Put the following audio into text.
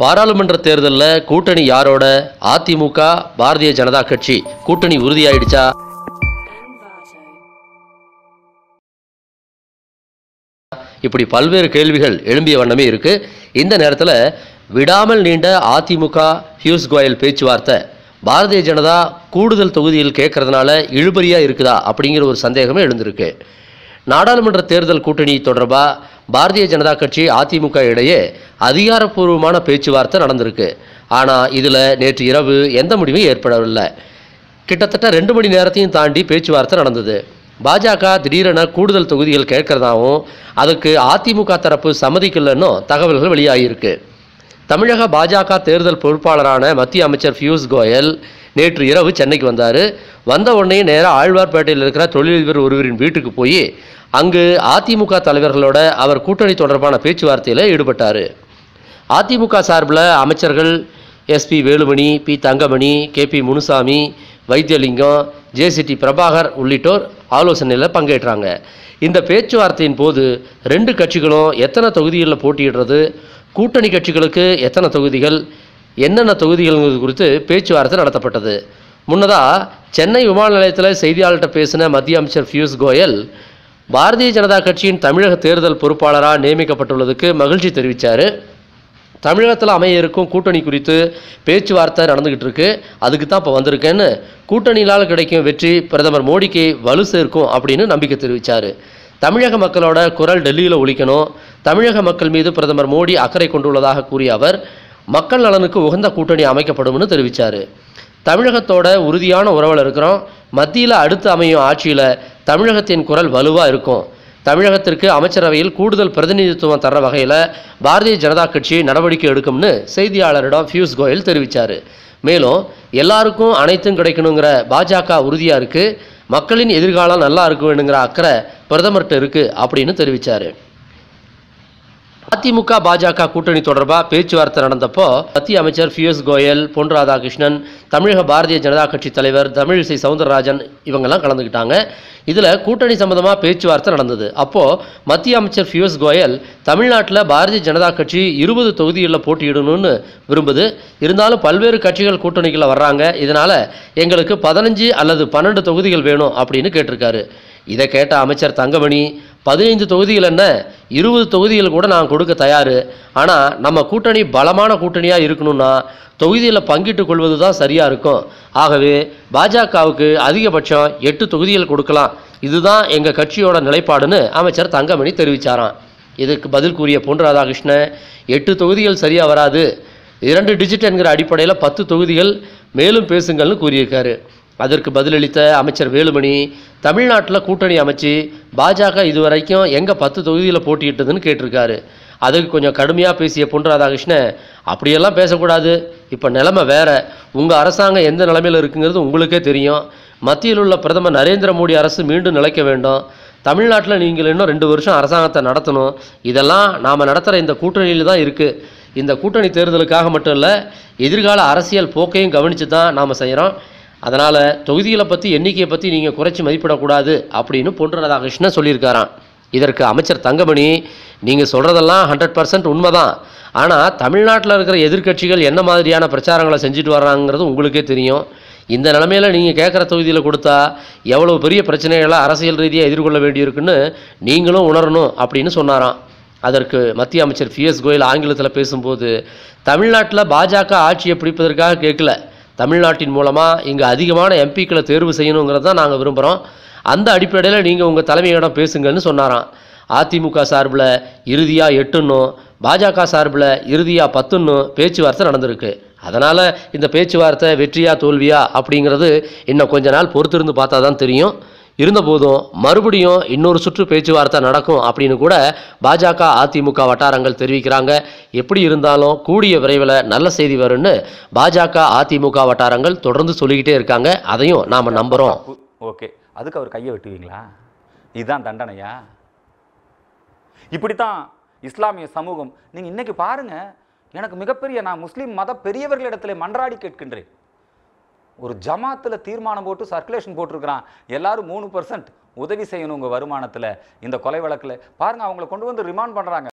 பாராளுமன்ற தேர்தலில் கூட்டணி யாரோட? அதிமுக பாரதிய ஜனதா கட்சி. கூட்டணி உறுதியாயிடுச்சா? இப்படி பல்வேறு கேள்விகள் எழும்பிய வண்ணமே இருக்கு. இந்த நேரத்தில் விடாமல் நீண்ட அதிமுக பியூஷ் கோயல் பேச்சுவார்த்தை. பாரதிய ஜனதா கூடுதல் தொகுதியில் கேட்கறதுனால இழுபறியா இருக்குதா அப்படிங்கிற ஒரு சந்தேகமே எழுந்திருக்கு. நாடாளுமன்ற தேர்தல் கூட்டணி தொடர்பாக பாரதிய ஜனதா கட்சி அதிமுக இடையே அதிகாரப்பூர்வமான பேச்சுவார்த்தை நடந்திருக்கு. ஆனால் இதில் நேற்று இரவு எந்த முடிவும் ஏற்படவில்லை. கிட்டத்தட்ட ரெண்டு மணி நேரத்தையும் தாண்டி பேச்சுவார்த்தை நடந்தது. பாஜக திடீரென கூடுதல் தொகுதிகள் கேட்கறதாகவும் அதுக்கு அதிமுக தரப்பு சம்மதிக்கலன்னும் தகவல்கள் வெளியாகியிருக்கு. தமிழக பாஜக தேர்தல் பொறுப்பாளரான மத்திய அமைச்சர் பியூஷ் கோயல் நேற்று இரவு சென்னைக்கு வந்தார். வந்த உடனே நேராக ஆழ்வார்பேட்டையில் இருக்கிற தொழிலதிபர் ஒருவரின் வீட்டுக்கு போய் அங்கு அதிமுக தலைவர்களோட அவர் கூட்டணி தொடர்பான பேச்சுவார்த்தையில் ஈடுபட்டார். அதிமுக சார்பில் அமைச்சர்கள் SP Velumani P Thangamani K P Munusamy Vaithilingam JCD Prabhakar உள்ளிட்டோர் ஆலோசனையில் பங்கேற்றாங்க. இந்த பேச்சுவார்த்தையின் போது ரெண்டு கட்சிகளும் எத்தனை தொகுதிகளில் போட்டியிடுறது கூட்டணி கட்சிகளுக்கு எத்தனை தொகுதிகள் என்னென்ன தொகுதிகள் குறித்து பேச்சுவார்த்தை நடத்தப்பட்டது. முன்னதாக சென்னை விமான நிலையத்தில் செய்தியாளர்கிட்ட பேசின மத்திய அமைச்சர் பியூஷ் கோயல் பாரதிய ஜனதா கட்சியின் தமிழக தேர்தல் பொறுப்பாளராக நியமிக்கப்பட்டுள்ளதுக்கு மகிழ்ச்சி தெரிவித்தார் தமிழகத்தில் அமைய இருக்கும் கூட்டணி குறித்து பேச்சுவார்த்தை நடந்துக்கிட்டு இருக்கு. அதுக்கு தான் இப்போ வந்திருக்கேன்னு கூட்டணியினால் கிடைக்கும் வெற்றி பிரதமர் மோடிக்கு வலு சேர்க்கும் அப்படின்னு நம்பிக்கை தெரிவித்தார் தமிழக மக்களோட குரல் டெல்லியில் ஒழிக்கணும் தமிழக மக்கள் மீது பிரதமர் மோடி அக்கறை கொண்டுள்ளதாக கூறிய அவர் மக்கள் நலனுக்கு உகந்த கூட்டணி அமைக்கப்படும்னு தெரிவித்தார் தமிழகத்தோட உறுதியான உறவில் இருக்கிறோம். மத்தியில் அடுத்து அமையும் ஆட்சியில் தமிழகத்தின் குரல் வலுவாக இருக்கும். தமிழகத்திற்கு அமைச்சரவையில் கூடுதல் பிரதிநிதித்துவம் தர வகையில் பாரதிய ஜனதா கட்சி நடவடிக்கை எடுக்கும்னு செய்தியாளரிடம் பியூஷ் கோயல் தெரிவித்தார் மேலும் எல்லாருக்கும் அனைத்தும் கிடைக்கணுங்கிற பாஜக உறுதியாக இருக்குது மக்களின் எதிர்காலம் நல்லா இருக்க வேணுங்கிற அக்கறை பிரதமர்கிட்ட இருக்குது அப்படின்னு தெரிவித்தார் அதிமுக பாஜக கூட்டணி தொடர்பாக பேச்சுவார்த்தை நடந்தப்போ மத்திய அமைச்சர் பியூஷ் கோயல் பொன் ராதாகிருஷ்ணன் தமிழக பாரதிய ஜனதா கட்சி தலைவர் தமிழிசை சவுந்தரராஜன் இவங்கெல்லாம் கலந்துக்கிட்டாங்க இதில் கூட்டணி சம்பந்தமாக பேச்சுவார்த்தை நடந்தது. அப்போது மத்திய அமைச்சர் பியூஷ் கோயல் தமிழ்நாட்டில் பாரதிய ஜனதா கட்சி இருபது தொகுதிகளில் போட்டியிடணும்னு விரும்புது. இருந்தாலும் பல்வேறு கட்சிகள் கூட்டணிகளில் வர்றாங்க. இதனால் எங்களுக்கு பதினஞ்சு அல்லது பன்னெண்டு தொகுதிகள் வேணும் அப்படின்னு கேட்டிருக்காரு. இதை கேட்ட அமைச்சர் தங்கமணி பதினைந்து தொகுதிகள் என்ன? இருபது தொகுதிகள் கூட நான் கொடுக்க தயார். ஆனால் நம்ம கூட்டணி பலமான கூட்டணியாக இருக்கணும்னா தொகுதியில் பங்கிட்டு கொள்வது தான் சரியாக இருக்கும். ஆகவே பாஜகவுக்கு அதிகபட்சம் எட்டு தொகுதிகள் கொடுக்கலாம். இதுதான் எங்கள் கட்சியோட நிலைப்பாடுன்னு அமைச்சர் தங்கமணி தெரிவித்தாராம் இதுக்கு பதில் கூறிய பொன் ராதாகிருஷ்ணன் எட்டு தொகுதிகள் சரியாக வராது. இரண்டு டிஜிட் என்கிற அடிப்படையில் பத்து தொகுதிகள் மேலும் பேசுங்கள்னு கூறியிருக்காரு. அதற்கு பதிலளித்த அமைச்சர் வேலுமணி தமிழ்நாட்டில் கூட்டணி அமைச்சு பாஜக இதுவரைக்கும் எங்கே பத்து தொகுதியில் போட்டியிட்டதுன்னு கேட்டிருக்காரு. அதுக்கு கொஞ்சம் கடுமையாக பேசிய பொன் ராதாகிருஷ்ணன் அப்படியெல்லாம் பேசக்கூடாது. இப்போ நிலமை வேறு. உங்கள் அரசாங்கம் எந்த நிலமையில் இருக்குங்கிறது உங்களுக்கே தெரியும். மத்தியில் உள்ள பிரதமர் நரேந்திர மோடி அரசு மீண்டும் நிலைக்க வேண்டும். தமிழ்நாட்டில் நீங்கள் இன்னும் ரெண்டு வருஷம் அரசாங்கத்தை நடத்தணும். இதெல்லாம் நாம் நடத்துகிற இந்த கூட்டணியில் தான் இருக்குது இந்த கூட்டணி தேர்தலுக்காக மட்டும் இல்லை எதிர்கால அரசியல் போக்கையும் கவனித்து தான் நாம் செய்கிறோம் அதனால் தொகுதிகளை பற்றி எண்ணிக்கையை பற்றி நீங்கள் குறைச்சி மதிப்பிடக்கூடாது அப்படின்னு பொன் ராதாகிருஷ்ணன் சொல்லியிருக்காராம். இதற்கு அமைச்சர் தங்கமணி நீங்கள் சொல்கிறதெல்லாம் ஹண்ட்ரட் பர்சன்ட் உண்மைதான். ஆனால் தமிழ்நாட்டில் இருக்கிற எதிர்க்கட்சிகள் என்ன மாதிரியான பிரச்சாரங்களை செஞ்சுட்டு வர்றாங்கிறது உங்களுக்கே தெரியும். இந்த நிலமையில் நீங்கள் கேட்குற தொகுதியில் கொடுத்தா எவ்வளோ பெரிய பிரச்சனைகளை அரசியல் ரீதியாக எதிர்கொள்ள வேண்டியிருக்குன்னு நீங்களும் உணரணும் அப்படின்னு சொன்னாராம். அதற்கு மத்திய அமைச்சர் பிஎஸ் கோயல் ஆங்கிலத்தில் பேசும்போது தமிழ்நாட்டில் பாஜக ஆட்சியை பிடிப்பதற்காக கேட்கல. தமிழ்நாட்டின் மூலமாக இங்கே அதிகமான எம்பிக்களை தேர்வு செய்யணுங்கிறது தான் நாங்கள் விரும்புகிறோம் அந்த அடிப்படையில் நீங்கள் உங்கள் தலைமையிடம் பேசுங்கன்னு சொன்னாராம். அதிமுக சார்பில் இறுதியாக எட்டுன்னும் பாஜக சார்பில் இறுதியாக பத்துன்னும் பேச்சுவார்த்தை நடந்திருக்கு. அதனால் இந்த பேச்சுவார்த்தை வெற்றியா தோல்வியா அப்படிங்கிறது இன்னும் கொஞ்ச நாள் பொறுத்திருந்து பார்த்தா தான் தெரியும். இருந்தபோதும் மறுபடியும் இன்னொரு சுற்று பேச்சுவார்த்தை நடக்கும் அப்படின்னு கூட பாஜக அதிமுக வட்டாரங்கள் தெரிவிக்கிறாங்க. எப்படி இருந்தாலும் கூடிய விரைவில் நல்ல செய்தி வரும்னு பாஜக அதிமுக வட்டாரங்கள் தொடர்ந்து சொல்லிக்கிட்டே இருக்காங்க. அதையும் நாம் நம்புகிறோம் ஓகே. அதுக்கு அவர் கையை வெட்டுவீங்களா? இதுதான் தண்டனையா? இப்படித்தான் இஸ்லாமிய சமூகம். நீங்கள் இன்னைக்கு பாருங்க எனக்கு மிகப்பெரிய நான் முஸ்லீம் மத பெரியவர்களிடத்தில் மன்றாடி கேட்கின்றேன். ஒரு ஜமாத்தில் தீர்மானம் போட்டு சர்க்குலேஷன் போட்டிருக்கிறான். எல்லாரும் மூணு பர்சன்ட் உதவி செய்யணும் உங்கள் வருமானத்தில் இந்த கொலை வழக்கில். பாருங்க அவங்களை கொண்டு வந்து ரிமாண்ட் பண்ணுறாங்க